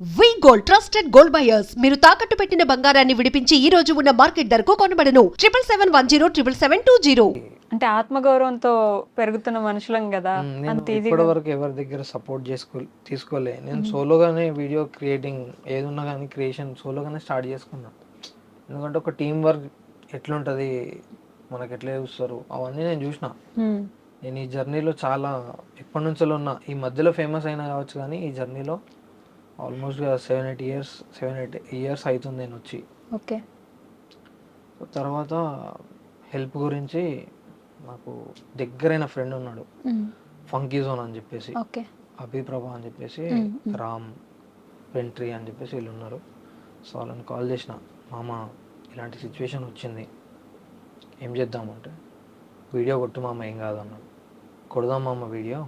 V gold trusted gold buyers మీరు తాకట్టు పెట్టిన బంగారాన్ని విడిపించి ఈ రోజు ఉన్న మార్కెట్ ధరకు కొనబడను. Triple seven one zero triple seven two zero అంటే ఆత్మగౌరవంతో పెరుగుతున్న మనుషులం కదా. అంత ఇప్పటి వరకు ఎవరి దగ్గర సపోర్ట్ చేసుకో తీసుకోలే. నేను సోలోగానే వీడియో క్రియేటింగ్ ఏది ఉన్నా కానీ క్రియేషన్ సోలోగానే స్టార్ట్ చేసుకున్నా. ఎందుకంటే ఒక టీం వర్క్ ఎట్లుంటుంది మనకి ఎట్లా చూస్తారు అవన్నీ నేను చూసిన. నేను ఈ జర్నీలో చాలా ఎప్పటి నుంచో ఉన్నా. ఈ మధ్యలో ఫేమస్ అయినా కావచ్చు కానీ ఈ జర్నీలో almost seven eight years seven eight years అవుతుంది నేను వచ్చి. ఓకే. తర్వాత హెల్ప్ గురించి నాకు దగ్గరైన ఫ్రెండ్ ఉన్నాడు. ఫంకీ జోన్ అని చెప్పేసి. ఓకే. అభిప్రభ అని చెప్పేసి. రామ్ వెంట్రీ అని చెప్పేసి వీళ్ళు ఉన్నారు. సో వాళ్ళని కాల్ చేసిన మామ ఇలాంటి సిచ్యువేషన్ వచ్చింది. ఏం చేద్దామంటే వీడియో కొట్టు మామ ఏం కాదు అన్నాడు. కొడదాం మామ వీడియో.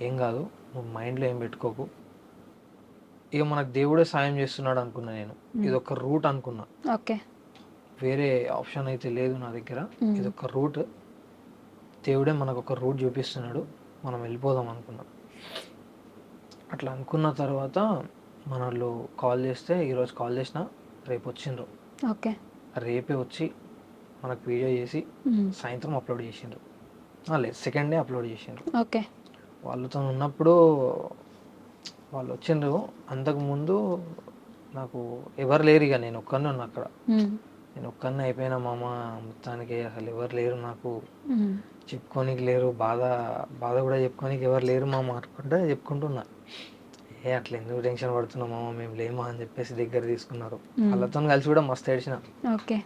ఏం కాదు నువ్వు మైండ్లో ఏం పెట్టుకోకు. ఇక మనకు దేవుడే సాయం చేస్తున్నాడు అనుకున్నా నేను. ఇది ఒక రూట్ అనుకున్నా. ఓకే. వేరే ఆప్షన్ అయితే లేదు నా దగ్గర. ఇది ఒక రూట్. దేవుడే మనకు ఒక రూట్ చూపిస్తున్నాడు. మనం వెళ్ళిపోదాం అనుకున్నాం. అట్లా అనుకున్న తర్వాత మన వాళ్ళు కాల్ చేస్తే ఈరోజు కాల్ చేసిన రేపు వచ్చిండ్రు. ఓకే. రేపే వచ్చి మనకు వీడియో చేసి. సాయంత్రం అప్లోడ్ చేసిండ్రు. లేదు సెకండ్ డే అప్లోడ్ చేసిండ్రు. ఓకే. వాళ్ళతో ఉన్నప్పుడు వాళ్ళు వచ్చిండ్రు అంతకుముందు నాకు ఎవరు లేరు ఇక నేను ఒక్కనే ఉన్నా అక్కడ. నేను ఒక్కనే అయిపోయినా మామ మొత్తానికి అసలు ఎవరు లేరు నాకు. చెప్పుకోనికి లేరు బాధ బాధ కూడా చెప్పుకోనికి ఎవరు లేరు మామ అనుకుంటే చెప్పుకుంటున్నా. ఏ అట్లా ఎందుకు టెన్షన్ పడుతున్నావు మామ మేము లేమా అని చెప్పేసి దగ్గర తీసుకున్నారు. వాళ్ళతో కలిసి కూడా మస్తు ఏడిచిన. ఓకే.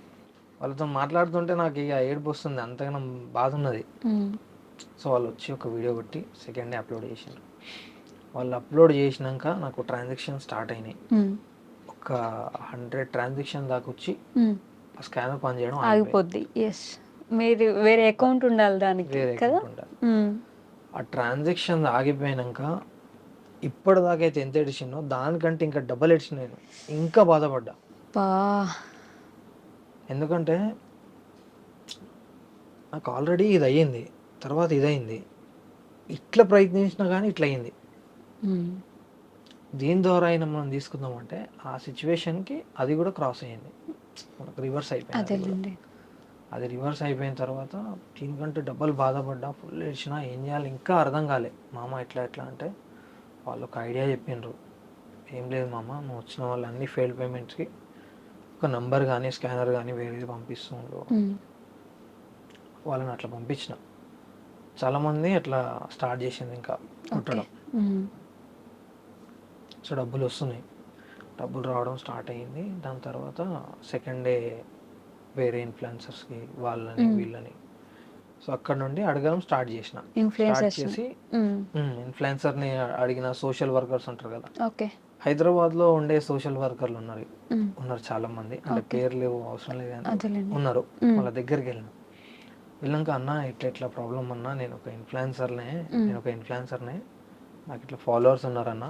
వాళ్ళతో మాట్లాడుతుంటే నాకు ఇక ఏడుపు వస్తుంది అంతగానో బాధ ఉన్నది. సో వాళ్ళు వచ్చి ఒక వీడియో కొట్టి సెకండ్ డే అప్లోడ్ చేసిండ్రు. వాళ్ళు అప్లోడ్ చేసినాక నాకు ట్రాన్సాక్షన్ స్టార్ట్ అయినాయి మ్మ్. ఒక హండ్రెడ్ ట్రాన్సాక్షన్ దాకా వచ్చి స్కానర్ పని చేయడం. ఆగిపోద్ది ఎస్ మీరు వేరే అకౌంట్ ఉండాలి దానికి కదా. మ్మ్. ఆ ట్రాన్సాక్షన్ ఆగిపోయినాక ఇప్పటిదాకా అయితే ఎంత ఎడిచినో దానికంటే ఇంకా డబల్ ఎడిచిన నేను ఇంకా బాధపడ్డా ఎందుకంటే నాకు ఆల్రెడీ ఇది అయ్యింది తర్వాత ఇది అయింది ఇట్లా ప్రయత్నించినా కానీ ఇట్లా అయింది. దీని ద్వారా అయినా మనం తీసుకుందామంటే ఆ సిచ్యువేషన్కి అది కూడా క్రాస్ అయ్యింది. మనకు రివర్స్ అయిపోయింది అది రివర్స్ అయిపోయిన తర్వాత దీనికంటే డబ్బులు బాధపడ్డా ఫుల్ ఏడ్చినా ఏం చేయాలి? ఇంకా అర్థం కాలే. మామ ఎట్లా ఎట్లా అంటే వాళ్ళు ఒక ఐడియా చెప్పిండ్రు ఏం లేదు మామ నువ్వు వచ్చిన వాళ్ళు అన్ని ఫెయిల్ పేమెంట్స్కి ఒక నంబర్ కానీ స్కానర్ కానీ వేరేది పంపిస్తుండ్రు. మ్మ్. వాళ్ళని అట్లా పంపించిన. చాలామంది అట్లా స్టార్ట్ చేసింది ఇంకా కుట్టడం. మ్మ్. సో డబ్బులు వస్తున్నాయి డబ్బులు రావడం స్టార్ట్ అయ్యింది దాని తర్వాత సెకండ్ డే వేరే ఇన్ఫ్లుయెన్సర్స్కి వాళ్ళని. వీళ్ళని సో అక్కడ నుండి అడగడం స్టార్ట్ చేసిన స్టార్ట్ చేసి. ఇన్ఫ్లుయెన్సర్ని అడిగిన సోషల్ వర్కర్స్ ఉంటారు కదా ఓకే హైదరాబాద్లో ఉండే సోషల్ వర్కర్లు ఉన్నారు. ఉన్నారు చాలా మంది అంటే. పేర్లు అవసరం లేదు ఉన్నారు. వాళ్ళ దగ్గరికి వెళ్ళిన వెళ్ళాక అన్న ఇట్లా ఇట్లా ప్రాబ్లం అన్నా నేను ఒక ఇన్ఫ్లుయెన్సర్నే. నేను ఒక ఇన్ఫ్లుయెన్సర్నే నాకు ఇట్లా ఫాలోవర్స్ ఉన్నారన్న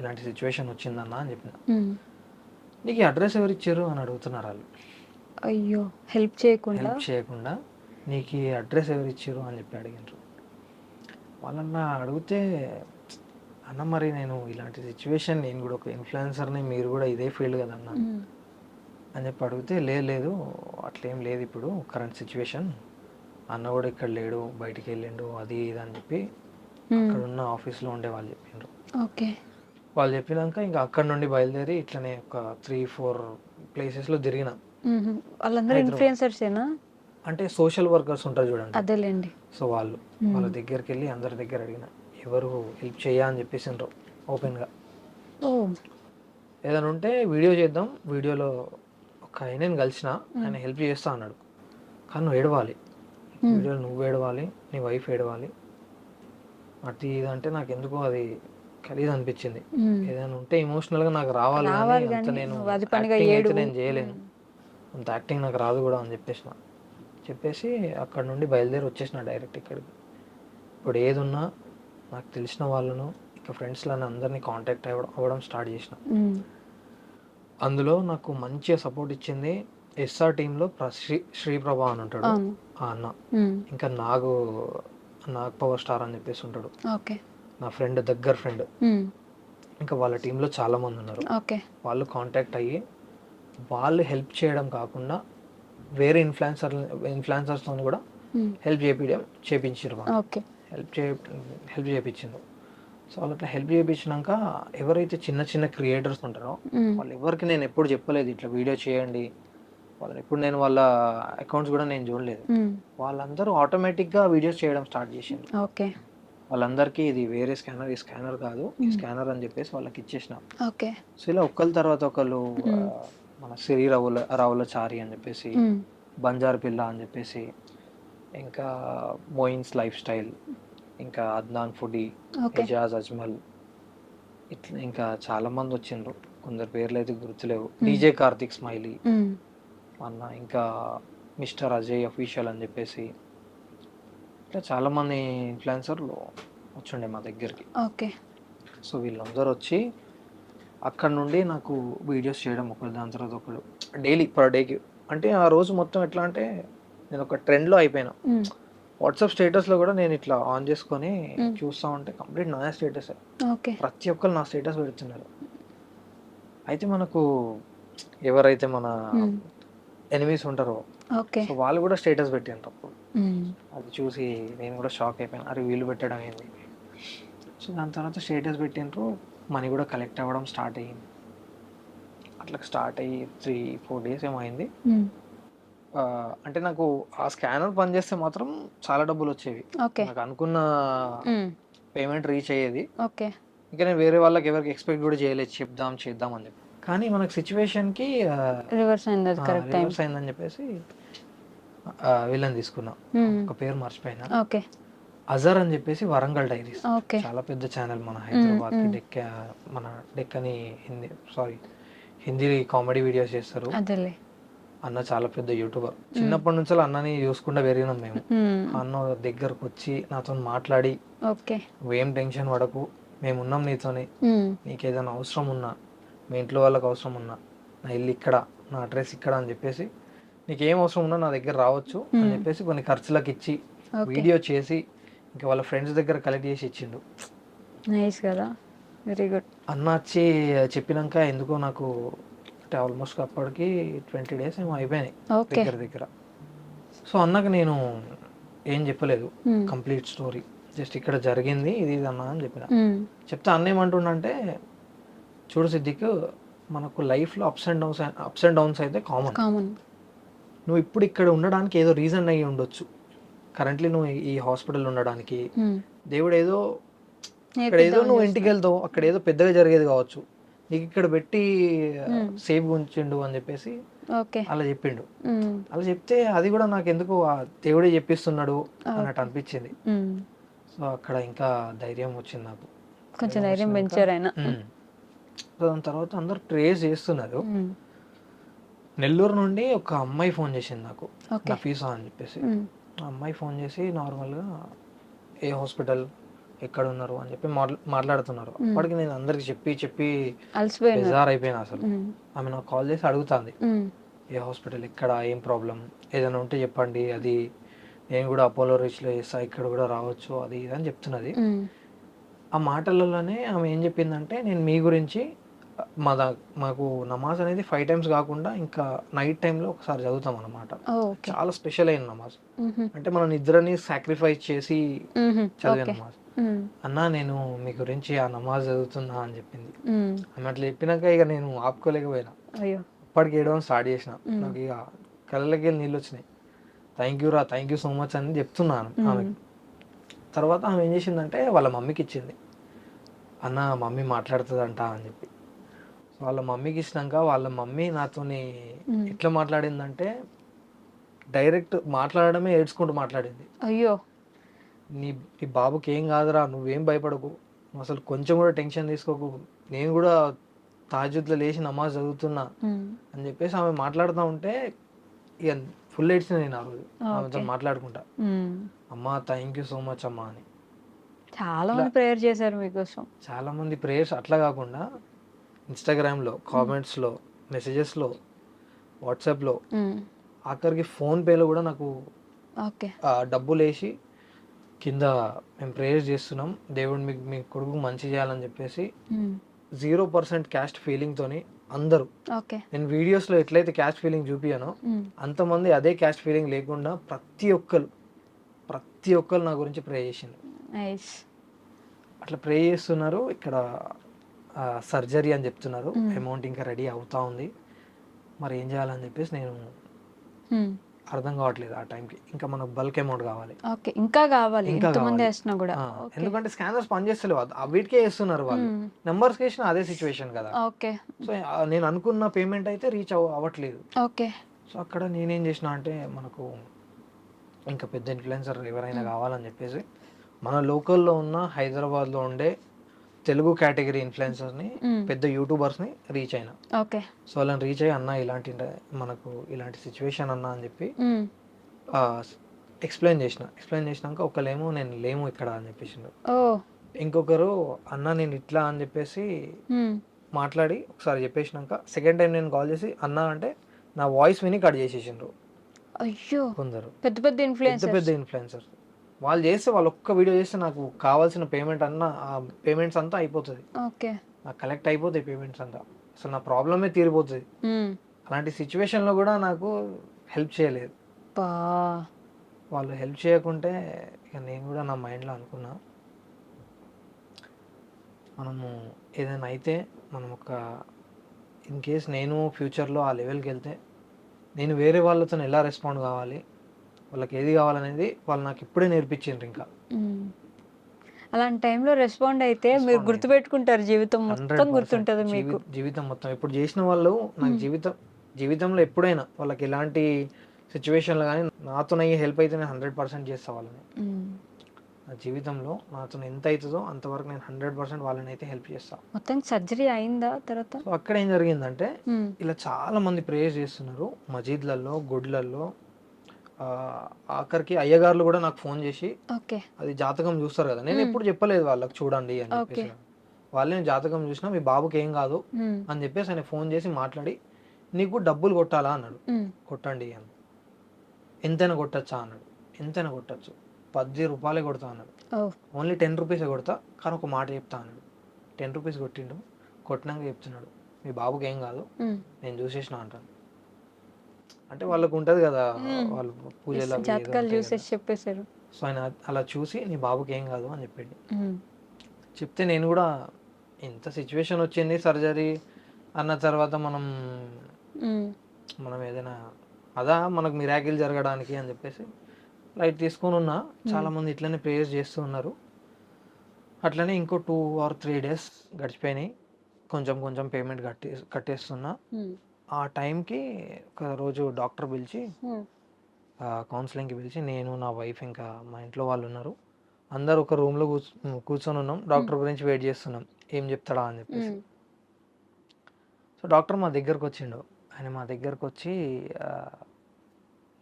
ఇలాంటి సిచ్యువేషన్ వచ్చిందన్న అని చెప్పిన. నీకు అడ్రస్ ఎవరు ఇచ్చారు అని అడుగుతున్నారు వాళ్ళు. అయ్యో హెల్ప్ చేయకుండా? హెల్ప్ చేయకుండా నీకు అడ్రస్ ఎవరు ఇచ్చారు అని చెప్పి అడిగినారు. వాళ్ళన్నా అడిగితే అన్న మరి నేను ఇలాంటి సిచ్యువేషన్ నేను కూడా ఒక ఇన్ఫ్లుయెన్సర్ని మీరు కూడా ఇదే ఫీల్డ్ కదన్నా. అని చెప్పి అడిగితే లేదు లేదు అట్లేం లేదు ఇప్పుడు కరెంట్ సిచ్యువేషన్ అన్న కూడా ఇక్కడ లేడు బయటికి వెళ్ళిండు అది ఇది అని చెప్పి. అక్కడ ఉన్న ఆఫీస్లో ఉండే వాళ్ళు చెప్పిండ్రు. ఓకే. వాళ్ళు చెప్పినాక ఇంకా అక్కడ నుండి బయలుదేరి ఇట్లనే ఒక త్రీ ఫోర్ ప్లేసెస్లో తిరిగిన. మ్మ్. వాళ్ళందరూ. ఇన్ఫ్లుయెన్సర్సేనా అంటే సోషల్ వర్కర్స్ ఉంటారు చూడండి. అదేలేండి. సో వాళ్ళు. వాళ్ళ దగ్గరికి వెళ్ళి అందరి దగ్గర అడిగిన ఎవరు హెల్ప్ చేయా అని చెప్పేసిండ్రు ఓపెన్గా ఏదైనా ఉంటే వీడియో చేద్దాం వీడియోలో ఒక ఆయనని కలిసిన ఆయన హెల్ప్ చేస్తా అన్నాడు. కానీ నువ్వు ఏడవాలి. వీడియోలో నువ్వు ఏడవాలి నీ వైఫ్ ఏడవాలి. అటు ఇది అంటే నాకు ఎందుకో అది ఖరీదు అనిపించింది. ఏదైనా ఉంటే ఎమోషనల్గా నాకు రావాలి అంత నేను అయితే. నేను చేయలేను. అంత యాక్టింగ్ నాకు రాదు కూడా అని చెప్పేసిన. చెప్పేసి అక్కడ నుండి బయలుదేరి వచ్చేసిన డైరెక్ట్ ఇక్కడికి. ఇప్పుడు ఏది ఉన్నా నాకు తెలిసిన వాళ్ళను ఇక ఫ్రెండ్స్లను అందరినీ కాంటాక్ట్ అవ్వడం అవ్వడం స్టార్ట్ చేసిన. అందులో నాకు మంచిగా సపోర్ట్ ఇచ్చింది ఎస్ఆర్ టీంలో శ్రీ శ్రీప్రభ అని ఉంటాడు. ఆ అన్న. ఇంకా నాగు నాగ్ పవర్ స్టార్ అని చెప్పేసి ఉంటాడు. ఓకే. నా ఫ్రెండ్ దగ్గర ఫ్రెండ్ మ్మ్. ఇంకా వాళ్ళ టీంలో చాలా మంది ఉన్నారు. ఓకే వాళ్ళు కాంటాక్ట్ అయ్యి వాళ్ళు హెల్ప్ చేయడం కాకుండా వేరే ఇన్ఫ్లుయెన్సర్ ఇన్ఫ్లుయెన్సర్స్తో కూడా. హెల్ప్ చేపించడం చేపించారు హెల్ప్ చే హెల్ప్ చేయించిండు సో వాళ్ళు అట్లా హెల్ప్ చేయించినాక ఎవరైతే చిన్న చిన్న క్రియేటర్స్ ఉంటారో ఉమ్. వాళ్ళు ఎవరికి నేను ఎప్పుడు చెప్పలేదు ఇట్లా వీడియో చేయండి. వాళ్ళని ఎప్పుడు నేను వాళ్ళ అకౌంట్స్ కూడా నేను చూడలేదు. ఉమ్. వాళ్ళందరూ ఆటోమేటిక్గా వీడియోస్ చేయడం స్టార్ట్ చేసిండు ఓకే వాళ్ళందరికీ ఇది వేరే స్కానర్ ఈ స్కానర్ కాదు ఈ స్కానర్ అని చెప్పేసి వాళ్ళకి ఇచ్చేసిన. ఓకే. సో ఇలా ఒకళ్ళ తర్వాత ఒకళ్ళు మన సిరి రావుల రావుల చారి అని చెప్పేసి. బంజార్ పిల్ల అని చెప్పేసి ఇంకా మోయిన్స్ లైఫ్ స్టైల్ ఇంకా అద్నాన్ ఫుడీ ఎజాజ్ అజ్మల్ ఇట్లా ఇంకా చాలా మంది వచ్చిండ్రు. కొందరు పేర్లు అయితే గుర్తులేవు. DJ Karthik smiley. అన్న ఇంకా మిస్టర్ అజయ్ అఫీషియల్ అని చెప్పేసి ఇట్లా చాలా మంది ఇన్ఫ్లుయెన్సర్లు వచ్చిండే మా దగ్గరికి ఓకే సో వీళ్ళందరూ వచ్చి అక్కడ నుండి నాకు వీడియోస్ చేయడం ఒకటి దాని తర్వాత ఒకడు డైలీ పర్ డేకి అంటే ఆ రోజు మొత్తం ఎట్లా అంటే నేను ఒక ట్రెండ్లో అయిపోయినా. వాట్సాప్ స్టేటస్లో కూడా నేను ఇట్లా ఆన్ చేసుకొని. చూస్తా ఉంటే కంప్లీట్ నా స్టేటస్ ఓకే ప్రతి ఒక్కరు నా స్టేటస్ పెడుతున్నారు అయితే మనకు ఎవరైతే మన. ఎనిమీస్ ఉంటారో వాళ్ళు కూడా స్టేటస్ ఉమ్. అది చూసి నేను కూడా షాక్ అయిపోయాను. అరే వీళ్ళు పెట్టడం ఏంది? సో దాని తర్వాత స్టేటస్ పెట్టిండ్రు. మనీ కూడా కలెక్ట్ అవ్వడం స్టార్ట్ అయ్యింది. అట్లా స్టార్ట్ అయ్యి త్రీ ఫోర్ డేస్ ఏమో అయింది. ఉమ్. ఆ, అంటే నాకు ఆ స్కానర్ పనిచేస్తే మాత్రం చాలా డబ్బులు వచ్చేవి. నాకు అనుకున్న. పేమెంట్ రీచ్ అయ్యేది. ఓకే ఇంకా నేను వేరే వాళ్ళకి ఎవరికి ఎక్స్పెక్ట్ కూడా చేయలేదు. చెప్దాం చేద్దాం అని చెప్పి. కానీ మనకు సిచ్యువేషన్కి రివర్స్ అయింది రివర్స్ అయిందని చెప్పేసి వీళ్ళని తీసుకున్నా. ఒక పేరు మర్చిపోయినా. ఓకే. అజర్ అని చెప్పేసి వరంగల్ డైరీస్. చాలా పెద్ద ఛానల్ మన హైదరాబాద్ డెక్క మన Deccani Hindi sorry Hindi comedy videos చేస్తారు. అన్న చాలా పెద్ద యూట్యూబర్. చిన్నప్పటి నుంచి అన్నని చూసుకుంటూ పెరిగినాం మేము. అన్న దగ్గరకు వచ్చి నాతో మాట్లాడి ఓకే. నువ్వేం టెన్షన్ పడకు మేము ఉన్నాం నీతోని. ఉమ్. నీకు ఏదైనా అవసరం ఉన్నా మీ ఇంట్లో వాళ్ళకి అవసరం ఉన్నా నా ఇల్లు ఇక్కడ నా అడ్రస్ ఇక్కడ అని చెప్పేసి నీకు ఏం అవసరం ఉన్నా నా దగ్గర రావచ్చు అని చెప్పేసి కొన్ని ఖర్చులకు ఇచ్చి వీడియో చేసి ఇంకా వాళ్ళ ఫ్రెండ్స్ దగ్గర కలెక్ట్ చేసి ఇచ్చిండు. నైస్ కదా. Very good. అన్న వచ్చి చెప్పినాక ఎందుకో నాకు అంటే ఆల్మోస్ట్ అప్పటికి ట్వంటీ డేస్ ఏమో అయిపోయినాయి దగ్గర దగ్గర. సో అన్నకు నేను ఏం చెప్పలేదు. Complete story. జస్ట్ ఇక్కడ జరిగింది ఇది ఇది అన్న అని చెప్పిన. చెప్తే అన్న ఏమంటుండంటే చూడు సిద్దిక్ మనకు లైఫ్లో ups and downs ups and downs అయితే కామన్. కామన్. నువ్వు ఇప్పుడు ఇక్కడ ఉండడానికి ఏదో రీజన్ అయ్యి ఉండొచ్చు. కరెంట్లీ నువ్వు ఈ- హాస్పిటల్ ఉండడానికి. ఉమ్. దేవుడు ఏదో ఇక్కడ ఏదో నువ్వు ఇంటికి వెళ్తావు అక్కడ ఏదో పెద్దగా జరిగేది కావచ్చు. నీకు ఇక్కడ పెట్టి సేఫ్ ఉంచిండు అని చెప్పేసి అలా చెప్పిండు. ఉమ్. అలా చెప్తే అది కూడా నాకు ఎందుకు దేవుడే చెప్పిస్తున్నాడు అన్నట్టు అనిపించింది. సో అక్కడ ఇంకా ధైర్యం వచ్చింది నాకు. కొంచెం ధైర్యం పెంచారు ఆయన. దాని తర్వాత అందరు ట్రేస్ చేస్తున్నారు. నెల్లూరు నుండి ఒక అమ్మాయి ఫోన్ చేసింది నాకు. నఫీసా అని చెప్పేసి. ఆ అమ్మాయి ఫోన్ చేసి నార్మల్గా ఏ హాస్పిటల్ ఎక్కడ ఉన్నారు అని చెప్పి మాట్లా మాట్లాడుతున్నారు. అప్పటికి నేను అందరికి చెప్పి చెప్పి బెజార్ అయిపోయినా అసలు. ఆమె నాకు కాల్ చేసి అడుగుతుంది. ఏ హాస్పిటల్ ఎక్కడ ఏం ప్రాబ్లం? ఏదైనా ఉంటే చెప్పండి అది నేను కూడా అపోలో రీచ్లో చేస్తా ఇక్కడ కూడా రావచ్చు అది ఇది అని చెప్తున్నది. ఆ మాటలలోనే ఆమె ఏం చెప్పిందంటే నేను మీ గురించి మా దా మాకు నమాజ్ అనేది ఫైవ్ టైమ్స్ కాకుండా ఇంకా నైట్ టైంలో ఒకసారి చదువుతాం ఓకే. చాలా స్పెషల్ అయిన నమాజ్. అంటే మన నిద్రని సాక్రిఫైస్ చేసి. చదివే నమాజ్. అన్నా నేను మీ గురించి ఆ నమాజ్ చదువుతున్నా అని చెప్పింది. ఆమె అట్లా చెప్పినాక ఇక నేను ఆపుకోలేకపోయినా. అయ్యో. అప్పటికి ఏడవడం స్టార్ట్ చేసిన. నాకు ఇక కళ్ళకి వెళ్ళి నీళ్ళు వచ్చినాయి. థ్యాంక్ యూ రా థ్యాంక్ యూ సో మచ్ అని చెప్తున్నాను ఆమెకి. తర్వాత ఆమె ఏం చేసిందంటే వాళ్ళ మమ్మీకి ఇచ్చింది. అన్న మమ్మీ మాట్లాడుతుందంట అని చెప్పి. వాళ్ళ మమ్మీకి ఇచ్చినాక వాళ్ళ మమ్మీ నాతోని ఎట్లా మాట్లాడిందంటే డైరెక్ట్ మాట్లాడడమే ఏడ్చుకుంటూ మాట్లాడింది. అయ్యో. నీ నీ బాబుకి ఏం కాదురా నువ్వేం భయపడకు అసలు కొంచెం కూడా టెన్షన్ తీసుకోకు నేను కూడా తాజుద్లో లేచి నమాజ్ చదువుతున్నా. అని చెప్పేసి ఆమె మాట్లాడుతూ ఉంటే ఇక ఫుల్ ఏడ్చిన నేను ఆ రోజు ఆమెతో మాట్లాడుకుంటా. అమ్మా థ్యాంక్ యూ సో మచ్ అమ్మా అని. చాలా మంది ప్రేయర్ చేశారు మీకోసం. చాలా మంది ప్రేయర్స్ అట్లా కాకుండా ఇన్స్టాగ్రామ్లో కామెంట్స్లో మెసేజెస్లో వాట్సాప్లో. ఆఖరికి ఫోన్పేలో కూడా నాకు డబ్బులు వేసి కింద మేము ప్రేయర్స్ చేస్తున్నాం. దేవుడు మీకు మీ కొడుకు మంచి చేయాలని చెప్పేసి. జీరో పర్సెంట్ క్యాస్ట్ ఫీలింగ్తోని అందరూ ఓకే. నేను వీడియోస్లో ఎట్లయితే క్యాస్ట్ ఫీలింగ్ చూపియానో అంతమంది అదే క్యాస్ట్ ఫీలింగ్ లేకుండా ప్రతి ఒక్కరు ప్రతి ఒక్కరు నా గురించి ప్రే చేసిండ్రు. అట్లా ప్రే చేస్తున్నారు. ఇక్కడ సర్జరీ అని చెప్తున్నారు. అమౌంట్ ఇంకా రెడీ అవుతా ఉంది. మరి ఏం చేయాలని చెప్పేసి నేను అర్థం కావట్లేదు ఆ టైంకి. ఇంకా మనకు బల్క్ అమౌంట్ కావాలి. ఓకే ఇంకా కావాలి. ఇంకా కూడా. ఎందుకంటే స్కానర్స్ పనిచేస్తలేవు వీటికే వేస్తున్నారు వాళ్ళు. నెంబర్స్ వేసిన అదే సిచ్యువేషన్ కదా. ఓకే. సో నేను అనుకున్న పేమెంట్ అయితే రీచ్ అవ అవ్వట్లేదు. ఓకే. సో అక్కడ నేనేం చేసిన అంటే మనకు ఇంకా పెద్ద ఇన్ఫ్లుయెన్సర్ ఎవరైనా కావాలని చెప్పేసి మన లోకల్లో ఉన్న హైదరాబాద్లో ఉండే తెలుగు కేటగిరీ ఇన్ఫ్లుయెన్సర్ని పెద్ద యూట్యూబర్స్ని రీచ్ అయినా. ఓకే. సో వాళ్ళని రీచ్ అయ్యి అన్న ఇలాంటి మనకు ఇలాంటి సిచ్యువేషన్ అన్న అని చెప్పి ఎక్స్ప్లెయిన్ చేసిన. ఎక్స్ప్లెయిన్ చేసినాక ఒకళ్ళేమో నేను లేము ఇక్కడ అని చెప్పేసిండు. ఇంకొకరు అన్న నేను ఇట్లా అని చెప్పేసి మాట్లాడి ఒకసారి చెప్పేసినాక సెకండ్ టైం నేను కాల్ చేసి అన్న అంటే నా వాయిస్ విని కట్ చేసేసిండ్రు. అయ్యో. కొందరు. పెద్ద పెద్ద పెద్ద ఇన్ఫ్లుయెన్స్ పెద్ద ఇన్ఫ్లుయెన్సర్స్. వాళ్ళు చేస్తే వాళ్ళు ఒక్క వీడియో చేస్తే నాకు కావాల్సిన పేమెంట్ అన్న పేమెంట్స్ అంతా అయిపోతుంది. ఓకే. నాకు కలెక్ట్ అయిపోతాయి పేమెంట్స్ అంతా. అసలు నా ప్రాబ్లమే తీరిపోతుంది. అలాంటి సిచ్యువేషన్లో కూడా నాకు హెల్ప్ చేయలేదు. వాళ్ళు హెల్ప్ చేయకుంటే ఇక నేను కూడా నా మైండ్లో అనుకున్నా. మనము ఏదైనా అయితే మనం ఒక ఇన్ కేస్ నేను ఫ్యూచర్లో ఆ లెవెల్కి వెళ్తే నేను వేరే వాళ్ళతో ఎలా రెస్పాండ్ కావాలి? వాళ్ళకి ఏది కావాలనేది వాళ్ళు నాకు ఇప్పుడే నేర్పించిండ్రు ఇంకా. అలాంటి టైంలో రెస్పాండ్ అయితే మీరు గుర్తుపెట్టుకుంటారు జీవితం మొత్తం 100% గుర్తుంటది మీకు. జీవి- జీవితం మొత్తం. ఇప్పుడు చేసిన వాళ్ళు నాకు జీవితం జీవితంలో ఎప్పుడైనా వాళ్ళకి ఎలాంటి సిచ్యువేషన్లో కానీ నాతో అయ్యే హెల్ప్ అయితే నేను హండ్రెడ్ పర్సెంట్ చేస్తా వాళ్ళని. నా జీవితంలో నాతో ఎంత అవుతుందో అంతవరకు నేను హండ్రెడ్ పర్సెంట్ వాళ్ళని అయితే హెల్ప్ చేస్తాను మొత్తం సర్జరీ అయిందా తర్వాత? అక్కడ ఏం జరిగిందంటే. ఇలా చాలా మంది ప్రేయర్ చేస్తున్నారు. మజీద్లలో గుడ్లలో ఆఖరికి అయ్యగారులు కూడా నాకు ఫోన్ చేసి ఓకే. అది జాతకం చూస్తారు కదా. నేను ఎప్పుడు చెప్పలేదు వాళ్ళకి చూడండి అని చెప్పేసి. వాళ్ళు నేను జాతకం చూసినా మీ బాబుకి ఏం కాదు. అని చెప్పేసి ఆయన ఫోన్ చేసి మాట్లాడి నీకు డబ్బులు కొట్టాలా? అన్నాడు. కొట్టండి అని. ఎంతైనా కొట్టచ్చా? అన్నాడు. ఎంతైనా కొట్టచ్చు. పది రూపాయలే కొడతా అన్నాడు. ఓన్లీ టెన్ రూపీసే కొడతా కానీ ఒక మాట చెప్తా అన్నాడు. టెన్ రూపీస్ కొట్టిండు కొట్టినాక చెప్తున్నాడు మీ బాబుకి ఏం కాదు. నేను చూసేసిన అంటాను. అంటే వాళ్ళకు ఉంటుంది కదా వాళ్ళు పూజలు జాతకాలు చూసేసి చెప్పేశారు. సో ఆయన అలా చూసి నీ బాబుకి ఏం కాదు అని చెప్పిండు. చెప్తే నేను కూడా ఇంత సిచ్యువేషన్ వచ్చింది సర్జరీ అన్న తర్వాత మనం. మనం ఏదైనా అదా మనకు మిరాకిల్ జరగడానికి అని చెప్పేసి లైట్ తీసుకొని ఉన్నా చాలా మంది ఇట్లనే ప్రేయర్స్ చేస్తూ ఉన్నారు అట్లనే ఇంకో టూ ఆర్ త్రీ డేస్ గడిచిపోయినాయి కొంచెం కొంచెం పేమెంట్ కట్టే కట్టేస్తున్నా. ఆ టైంకి ఒక రోజు డాక్టర్ పిలిచి. కౌన్సిలింగ్కి పిలిచి నేను నా వైఫ్ ఇంకా మా ఇంట్లో వాళ్ళు ఉన్నారు. అందరు ఒక రూమ్లో కూర్చు కూర్చొని ఉన్నాం. డాక్టర్ గురించి వెయిట్ చేస్తున్నాం. ఏం చెప్తాడా అని చెప్పేసి. సో డాక్టర్ మా దగ్గరకు వచ్చిండు. ఆయన మా దగ్గరకు వచ్చి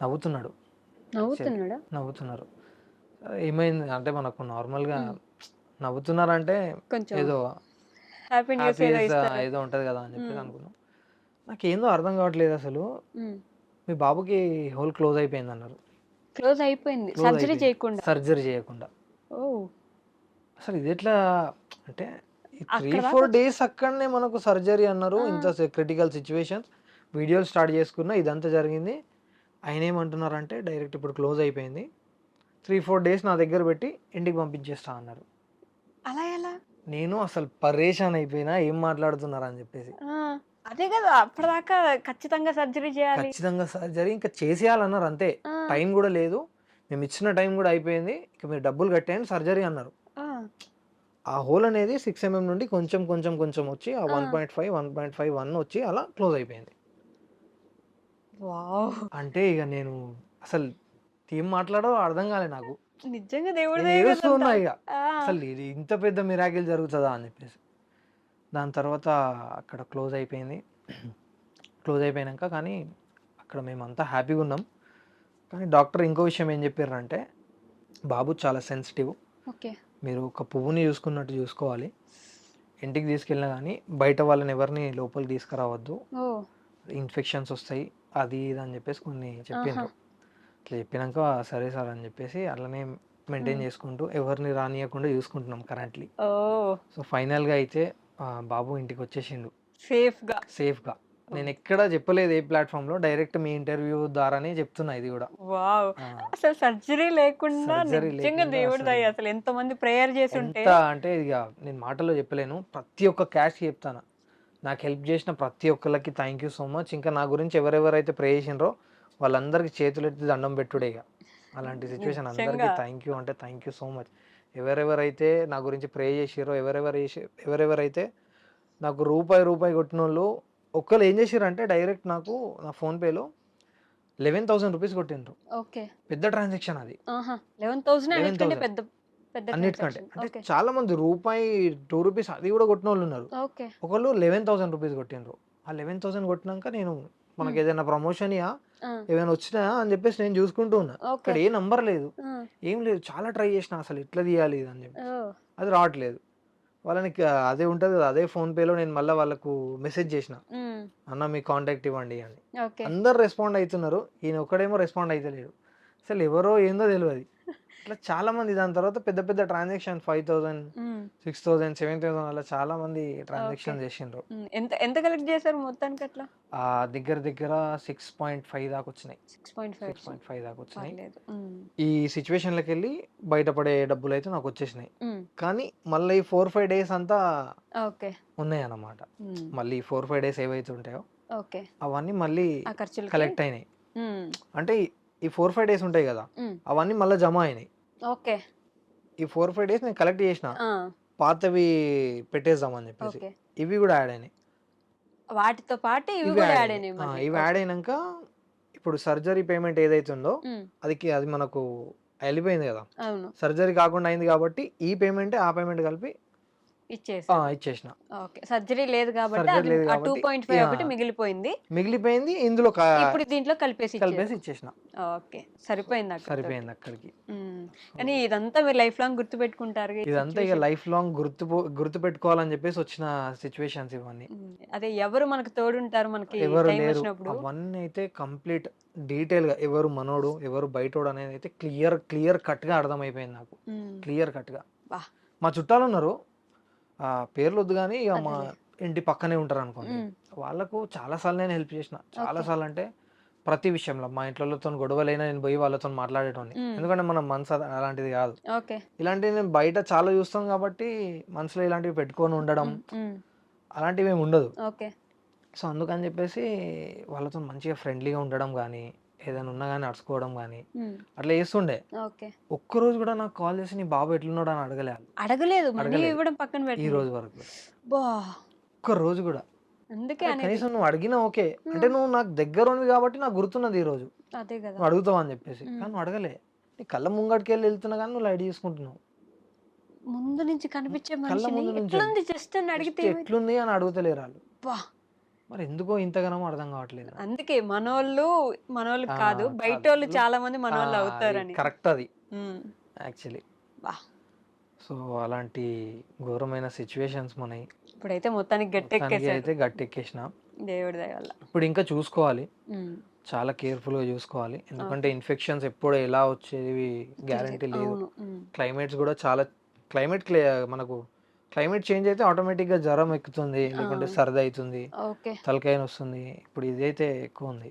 నవ్వుతున్నాడు. నవ్వుతున్నారు. ఏమైంది? అంటే మనకు నార్మల్గా నవ్వుతున్నారంటే ఏదో ఏదో ఉంటుంది కదా అని చెప్పేసి అనుకున్నాం. నాకు ఏందో అర్థం కావట్లేదు అసలు. మీ బాబుకి హోల్ క్లోజ్ అయిపోయింది అన్నారు. క్లోజ్ అయిపోయింది. సర్జరీ చేయకుండా. సర్జరీ చేయకుండా. ఓ. అసలు ఇది ఎట్లా అంటే త్రీ ఫోర్ డేస్ అక్కడనే మనకు సర్జరీ అన్నారు. ఇంత క్రిటికల్ సిచ్యువేషన్స్ వీడియోలు స్టార్ట్ చేసుకున్నా ఇదంతా జరిగింది. ఆయన ఏమంటున్నారంటే డైరెక్ట్ ఇప్పుడు క్లోజ్ అయిపోయింది. త్రీ ఫోర్ డేస్ నా దగ్గర పెట్టి ఇంటికి పంపించేస్తా అన్నారు. అలా ఎలా? నేను అసలు పరేషాన్ అయిపోయినా ఏం మాట్లాడుతున్నారు అని చెప్పేసి అదే కదా అప్పటిదాకా ఖచ్చితంగా సర్జరీ చేయాలి. ఖచ్చితంగా సర్జరీ ఇంకా చేసేయాలన్నారు అంతే. టైం కూడా లేదు. మేము ఇచ్చిన టైం కూడా అయిపోయింది. ఇక మీరు డబ్బులు కట్టేయండి సర్జరీ అన్నారు. ఆ, హోల్ అనేది సిక్స్ ఎంఎం నుండి కొంచెం కొంచెం కొంచెం వచ్చి ఆ one point five one point five one వచ్చి అలా క్లోజ్ అయిపోయింది. అంటే ఇక నేను అసలు ఏం మాట్లాడో అర్థం కాలే నాకు. నిజంగా దేవుడి. ఇక? అసలు ఇది ఇంత పెద్ద మిరాకిల్ జరుగుతుందా అని చెప్పేసి. దాని తర్వాత అక్కడ క్లోజ్ అయిపోయింది. క్లోజ్ అయిపోయినాక కానీ అక్కడ మేమంతా హ్యాపీగా ఉన్నాం. కానీ డాక్టర్ ఇంకో విషయం ఏం చెప్పారంటే బాబు చాలా సెన్సిటివ్. ఓకే. మీరు ఒక పువ్వుని చూసుకున్నట్టు చూసుకోవాలి. ఇంటికి తీసుకెళ్ళినా కానీ బయట వాళ్ళని ఎవరిని లోపలికి తీసుకురావద్దు. ఇన్ఫెక్షన్స్ వస్తాయి. అది ఇది అని చెప్పేసి కొన్ని చెప్పిండ్రు. ఇట్లా చెప్పినాక సరే సార్ అని చెప్పేసి అట్లనే మెయింటైన్ చేసుకుంటూ ఎవరిని రానియకుండా చూసుకుంటున్నాం కరెంట్లీ. సో ఫైనల్గా అయితే ఆ, బాబు ఇంటికి వచ్చేసిండు సేఫ్గా సేఫ్గా నేను ఎక్కడ చెప్పలేదు ఏ ప్లాట్ఫామ్లో డైరెక్ట్ మీ ఇంటర్వ్యూ ద్వారానే చెప్తున్నా ఇది కూడా. వావ్. ఆ, అసలు సర్జరీ లేకుండా Surgery నిజంగా లేకుండా దేవుడి అసలు- దయ అసలు ఎంత మంది ప్రేయర్ చేసి ఉంటే ఎంత అంటే ఇక నేను మాటల్లో చెప్పలేను. ప్రతి ఒక్క క్యాష్కి చెప్తాను. నాకు హెల్ప్ చేసిన ప్రతి ఒక్కరికి థ్యాంక్ యూ సో మచ్. ఇంకా నా గురించి ఎవరెవరైతే ప్రే చేసినరో వాళ్ళందరికీ చేతులెత్తి దండం పెట్టుడే ఇక. అలాంటి సిచ్యువేషన్ అందరికీ నిజంగా. థ్యాంక్ యూ అంటే థ్యాంక్ యూ సో మచ్. ఎవరెవరైతే నా గురించి ప్రే చేసిరో ఎవరెవరు చేసి ఎవరెవరైతే నాకు రూపాయి రూపాయి కొట్టిన వాళ్ళు ఒక్కరు ఏం చేసిర్రు అంటే డైరెక్ట్ నాకు నా ఫోన్పేలో లెవెన్ థౌసండ్ రూపీస్ కొట్టిండ్రు. ఓకే. పెద్ద ట్రాన్సాక్షన్ అది. లెవెన్ థౌసండ్ అన్నిటికంటే 11,000. పెద్ద పెద్ద అన్నిటికంటే. అంటే చాలా మంది రూపాయి టూ రూపీస్ అది కూడా కొట్టిన వాళ్ళు ఉన్నారు. ఓకే. ఒకళ్ళు లెవెన్ థౌసండ్ రూపీస్ కొట్టిండ్రు. ఆ లెవెన్ థౌసండ్ కొట్టినాక నేను మనకి ఏదైనా ప్రమోషన్ యా ఏమైనా వచ్చినాయా అని చెప్పేసి నేను చూసుకుంటూ ఉన్నా. ఇక్కడ ఏ నంబర్ లేదు. ఏం లేదు చాలా ట్రై చేసిన అసలు ఎట్లా తీయాలి ఇది అని చెప్పి అది రావట్లేదు. వాళ్ళని అదే ఉంటుంది కదా అదే ఫోన్ పేలో నేను మళ్ళీ వాళ్ళకు మెసేజ్ చేసిన. అన్న మీ కాంటాక్ట్ ఇవ్వండి అని. అందరు రెస్పాండ్ అవుతున్నారు ఈయన ఒక్కడేమో రెస్పాండ్ అవుతలేడు అసలు ఎవరో ఏందో తెలియదు ఇట్లా చాలా మంది దాని తర్వాత పెద్ద పెద్ద transaction five thousand six thousand seven thousand అలా చాలా మంది ట్రాన్సాక్షన్ చేసిండ్రు. ఎంత ఎంత కలెక్ట్ చేశారు మొత్తానికి అట్లా? ఆ దగ్గర దగ్గర సిక్స్ పాయింట్ ఫైవ్ దాకా వచ్చినాయి. Six point five six point five దాకా వచ్చినాయి. ఈ సిచ్యువేషన్లోకి వెళ్ళి బయటపడే డబ్బులు అయితే నాకు వచ్చేసినాయి. కానీ మళ్ళీ ఈ ఫోర్ ఫైవ్ డేస్ అంతా ఓకే. ఉన్నాయి అన్నమాట మళ్ళీ ఫోర్ ఫైవ్ డేస్ ఏవైతే ఉంటాయో ఓకే. అవన్నీ మళ్ళీ కలెక్ట్ అయినాయి. అంటే ఈ ఫోర్ ఫైవ్ డేస్ ఉంటాయి కదా అవన్నీ మళ్ళీ జమ అయినాయి. ఓకే. ఈ ఫోర్ ఫైవ్ డేస్ నేను కలెక్ట్ చేసిన. ఆ, పాతవి పెట్టేద్దామని చెప్పేసి. ఇవి కూడా యాడ్ అయినాయి. వాటితో పాటు ఇవి కూడా యాడ్ అయినాయి. ఇవి యాడ్ అయినాక ఇప్పుడు సర్జరీ పేమెంట్ ఏదైతే ఉందో అది అది మనకు వెళ్ళిపోయింది కదా. సర్జరీ కాకుండా అయింది కాబట్టి ఈ పేమెంట్ ఆ పేమెంట్ కలిపి ఇచ్చేసి ఇచ్చేసిన. ఓకే. సర్జరీ లేదు కాబట్టి టూ పాయింట్ ఫైవ్. ఒకటి మిగిలిపోయింది. మిగిలిపోయింది. ఇందులో ఇప్పుడు దీంట్లో కలిపేసి. కలిపేసి ఇచ్చేసిన. ఓకే. సరిపోయింది అక్కడ సరిపోయింది అక్కడికి. కానీ ఇదంతా మీరు లైఫ్ లాంగ్ గుర్తు పెట్టుకుంటారు ఇదంతా ఇక లైఫ్ లాంగ్ గుర్తు గుర్తు పెట్టుకోవాలని చెప్పేసి వచ్చిన సిచ్యువేషన్స్ ఇవన్నీ. అదే ఎవరు మనకు తోడుంటారు మనకి ఎవరు లేరు. అవన్నీ అయితే కంప్లీట్ డీటెయిల్గా ఎవరు మనోడు ఎవరు బయటోడు అనేది అయితే క్లియర్ క్లియర్ కట్గా అర్థమైపోయింది నాకు. క్లియర్ కట్గా బా మా చుట్టాలు ఉన్నారు పేర్లు వద్దు కానీ ఇక మా ఇంటి పక్కనే ఉంటారు అనుకోండి. వాళ్ళకు చాలా సార్లు నేను హెల్ప్ చేసిన. చాలా సార్లు అంటే ప్రతి విషయంలో మా ఇంట్లోతో గొడవలైనా నేను పోయి వాళ్ళతో మాట్లాడేటోని. ఎందుకంటే మన మనసు అలాంటిది కాదు. ఇలాంటివి నేను బయట చాలా చూస్తాం కాబట్టి మనసులో ఇలాంటివి పెట్టుకొని ఉండడం అలాంటివి ఏమి ఉండదు. ఓకే. సో అందుకని చెప్పేసి వాళ్ళతో మంచిగా ఫ్రెండ్లీగా ఉండడం కానీ ఏదైనా ఉన్నా కానీ అడుచుకోవడం కానీ అట్లా చేస్తుండే. ఓకే. ఒక్కరోజు కూడా నాకు కాల్ చేసి నీ బాబు ఎట్లున్నాడు అని అడగలేదు అడగలేదు. ఇవ్వడం పక్కన ఈ రోజు వరకు. బా. ఒక్క రోజు కూడా. అందుకే కనీసం నువ్వు అడిగినా ఓకే. అంటే నువ్వు నాకు దగ్గర ఉంది కాబట్టి నాకు గుర్తున్నది ఈ రోజు. అదే కదా. నువ్వు అడుగుతావు అని చెప్పేసి. కానీ నువ్వు అడగలే. నీ కళ్ళ ముంగడికి వెళ్ళి వెళ్తున్నా కానీ నువ్వు లైట్ తీసుకుంటున్నావు. ముందు నుంచి కనిపించే మనిషిని. ఎట్లుంది? జస్ట్ అని అడిగితే ఎట్లుంది అని అడుగుతలేరు వాళ్ళు. మరి ఎందుకో ఇంతగానో అర్థం కావట్లేదు అందుకే మనోళ్ళు మనోళ్ళు కాదు బయట వాళ్ళు చాలా మంది మనోళ్ళు అవుతారని. కరెక్ట్ అది. యాక్చువల్లీ. సో అలాంటి ఘోరమైన సిచ్యువేషన్స్ మనవి ఇప్పుడైతే మొత్తానికి గట్టెక్కేసారు అయితే గట్టెక్కేసిన. దేవుడి దయ వల్ల. ఇప్పుడు ఇంకా చూసుకోవాలి. చాలా కేర్ఫుల్గా చూసుకోవాలి. ఎందుకంటే ఇన్ఫెక్షన్స్ ఎప్పుడు ఎలా వచ్చేవి గ్యారంటీ లేదు. క్లైమేట్స్ కూడా చాలా క్లైమేట్ క్లే మనకు క్లైమేట్ చేంజ్ అయితే ఆటోమేటిక్గా జ్వరం ఎక్కుతుంది లేకుంటే సర్ది అవుతుంది తలకాయ వస్తుంది ఇప్పుడు ఇదైతే ఎక్కువ ఉంది.